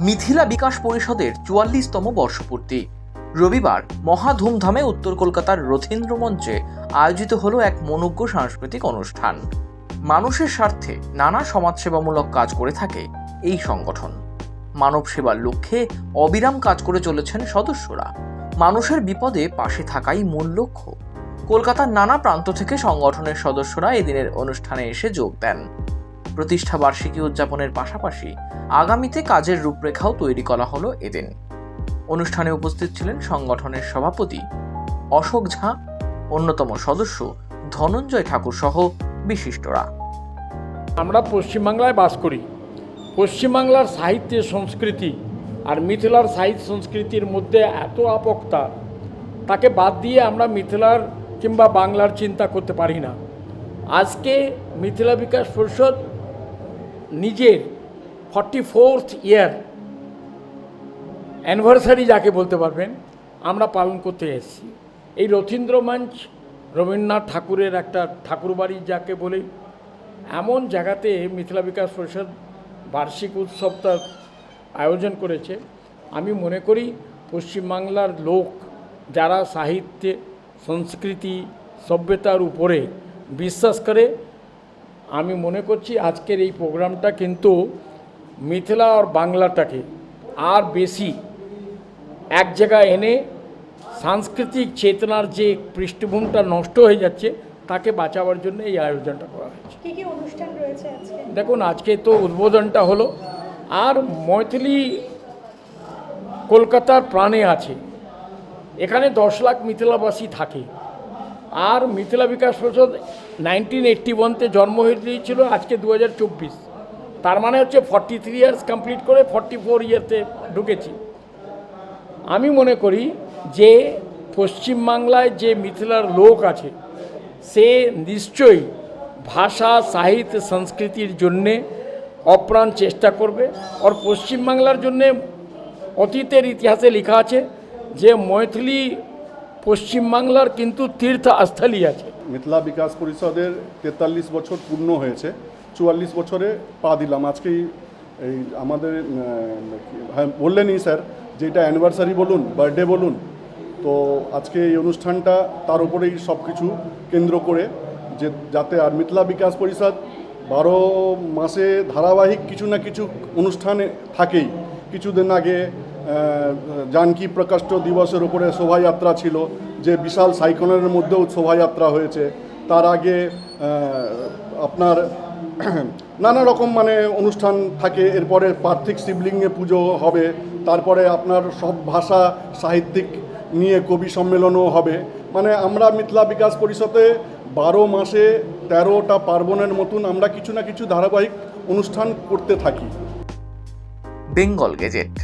মিথিলা বিকাশ পরিষদের চুয়াল্লিশতম বর্ষপূর্তি। রবিবার মহা ধুমধামে উত্তর কলকাতার রথীন্দ্র মঞ্চে আয়োজিত হল এক মনোজ্ঞ সাংস্কৃতিক অনুষ্ঠান। মানুষের স্বার্থে নানা সমাজসেবামূলক কাজ করে থাকে এই সংগঠন। মানব সেবার লক্ষ্যে অবিরাম কাজ করে চলেছেন সদস্যরা। মানুষের বিপদে পাশে থাকাই মূল লক্ষ্য। কলকাতার নানা প্রান্ত থেকে সংগঠনের সদস্যরা এদিনের অনুষ্ঠানে এসে যোগ দেন। প্রতিষ্ঠা বার্ষিকী উদযাপনের পাশাপাশি আগামীতে কাজের রূপরেখাও তৈরি করা হলো এদিন। অনুষ্ঠানে উপস্থিত ছিলেন সংগঠনের সভাপতি অশোক ঝা, অন্যতম সদস্য ধনঞ্জয় ঠাকুর সহ বিশিষ্টরা। আমরা পশ্চিমবাংলায় বাস করি। পশ্চিমবাংলার সাহিত্যের সংস্কৃতি আর মিথিলার সাহিত্য সংস্কৃতির মধ্যে এত আপক্তা, তাকে বাদ দিয়ে আমরা মিথিলার কিংবা বাংলার চিন্তা করতে পারি না। আজকে মিথিলা বিকাশ পরিষদ নিজের ফর্টি ফোর্থ ইয়ার অ্যানিভার্সারি যাকে বলতে পারবেন, আমরা পালন করতে এসেছি। এই রথীন্দ্র মঞ্চ রবীন্দ্রনাথ ঠাকুরের একটা ঠাকুরবাড়ি যাকে বলে, এমন জায়গাতে মিথিলা বিকাশ পরিষদ বার্ষিক উৎসবটা আয়োজন করেছে। আমি মনে করি পশ্চিমবাংলার লোক, যারা সাহিত্যে সংস্কৃতি সভ্যতার উপরে বিশ্বাস করে আমি মনে করছি আজকের এই প্রোগ্রামটা কিন্তু মিথিলা আর বাংলাটাকে আর বেশি এক জায়গায় এনে সাংস্কৃতিক চেতনার যে পৃষ্ঠভূমিটা নষ্ট হয়ে যাচ্ছে তাকে বাঁচাবার জন্য এই আয়োজনটা করা হয়েছে। কি কি অনুষ্ঠান দেখুন আজকে তো উদ্বোধনটা হলো আর মৈথিলি কলকাতার প্রাণে আছে। এখানে দশ লাখ মিথিলাবাসী থাকে। আর মিথিলা বিকাশ পরিষদ নাইনটিন এইট্টি ওয়ানতে জন্ম হয়েছিল, আজকে দু হাজার চব্বিশ। তার মানে হচ্ছে ফর্টি থ্রি ইয়ার্স কমপ্লিট করে ফর্টি ফোর ইয়ারতে ঢুকেছি। আমি মনে করি যে পশ্চিমবাংলায় যে মিথিলার লোক আছে, সে নিশ্চয়ই ভাষা, সাহিত্য, সংস্কৃতির জন্যে অপ্রাণ চেষ্টা করবে। আর পশ্চিমবাংলার জন্যে অতীতের ইতিহাসে লেখা আছে যে মৈথিলি পশ্চিমবাংলার কিন্তু তীর্থ তীর্থস্থলী আছে। মিথিলা বিকাশ পরিষদের তেতাল্লিশ বছর পূর্ণ হয়েছে, চুয়াল্লিশ বছরে পা দিলাম। আজকেই এই আমাদের হ্যাঁ বললেনই স্যার, যে এটা অ্যানিভার্সারি বলুন বার্থডে বলুন, তো আজকে এই অনুষ্ঠানটা তার উপরেই সব কিছু কেন্দ্র করে যে যাতে আর মিথিলা বিকাশ পরিষদ বারো মাসে ধারাবাহিক কিছু না কিছু অনুষ্ঠানে থাকেই। কিছুদিন আগে জানকী প্রকাষ্ট দিবসের উপরে শোভাযাত্রা ছিল, যে বিশাল সাইক্লোনের মধ্যেও শোভাযাত্রা হয়েছে। তার আগে আপনার নানা রকম মানে অনুষ্ঠান থাকে, এরপরে পার্থিক শিবলিঙ্গে পুজো হবে, তারপরে আপনার সব ভাষা, সাহিত্যিক নিয়ে কবি সম্মেলনও হবে। মানে আমরা মিথিলা বিকাশ পরিষদে বারো মাসে তেরোটা পার্বণের মতন আমরা কিছু না কিছু ধারাবাহিক অনুষ্ঠান করতে থাকি। বেঙ্গল গেজেট